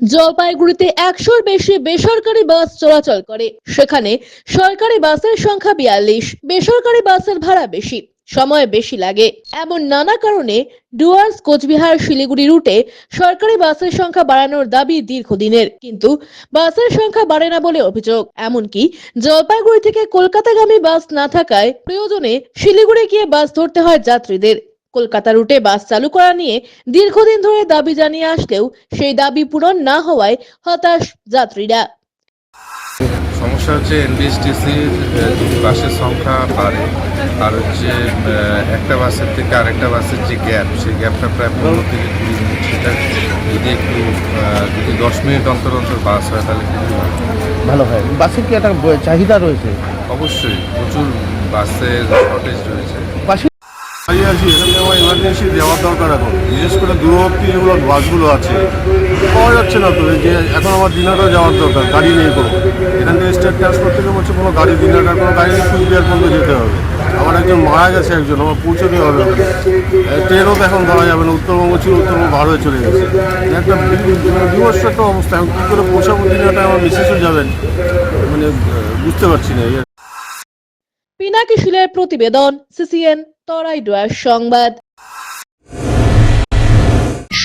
জলপাইগুড়িতে একশোর বেশি বেসরকারি বাস চলাচল করে। সেখানে সরকারি বাসের সংখ্যা বিয়াল্লিশ, বেসরকারি বাসের ভাড়া বেশি, সময় বেশি লাগে। এমন নানা কারণে ডুয়ার্স, কোচবিহার, শিলিগুড়ি রুটে সরকারি বাসের সংখ্যা বাড়ানোর দাবি দীর্ঘদিনের। কিন্তু বাসের সংখ্যা বাড়ে না বলে অভিযোগ। এমনকি জলপাইগুড়ি থেকে কলকাতাগামী বাস না থাকায় প্রয়োজনে শিলিগুড়ি গিয়ে বাস ধরতে হয় যাত্রীদের। কলকাতা রুটে বাস চালু করা নিয়ে দীর্ঘদিন ধরে দাবি জানিয়ে আসলেও সেই দাবি পূরণ না হওয়ায় হতাশ যাত্রীরা। সমস্যা হচ্ছে এনবিএসটিসির বাসের সংখ্যা বাড়ে। আর হচ্ছে একটা বাসের থেকে আরেকটা বাসের যে গ্যাপ সেই গ্যাপটা প্রায় পনেরো থেকে কুড়ি মিনিট। সেটা যদি একটু যদি দশ মিনিট অন্তর অন্তর বাস হয় তাহলে খুবই ভালো। ভালো হয়। বাসের কি একটা চাহিদা রয়েছে? অবশ্যই। প্রচুর বাসের শর্টেজ রয়েছে। দাঁড়িয়ে আছি এখানে আমার ইমার্জেন্সি দেওয়ার দরকার এখন বিশেষ করে দূরবর্তী যেগুলো বাসগুলো আছে, পাওয়া যাচ্ছে না তো যে এখন আমার দিনাটা যাওয়ার দরকার, গাড়ি নেই কোনো এখান থেকে স্টেট ট্রান্সপোর্ট থেকে হচ্ছে কোনো গাড়ি দিনাটার কোনো গাড়ি নেই কুচবিহার পর্যন্ত যেতে হবে আমার একজন মারা গেছে একজন, আমার পৌঁছতে হবে ওখানে। ট্রেনও তো এখন ধরা যাবে না, উত্তরবঙ্গ ছিল, উত্তরবঙ্গ হয়ে চলে গেছে একটা বি- মানে একটা অবস্থা, এখন কী করে পৌঁছাবো দিনাটা আমার মিসেসও যাবেন মানে বুঝতে পারছি না। পিনাকি শিলের প্রতিবেদন সিসিএন তরাই ডয়ার সংবাদ।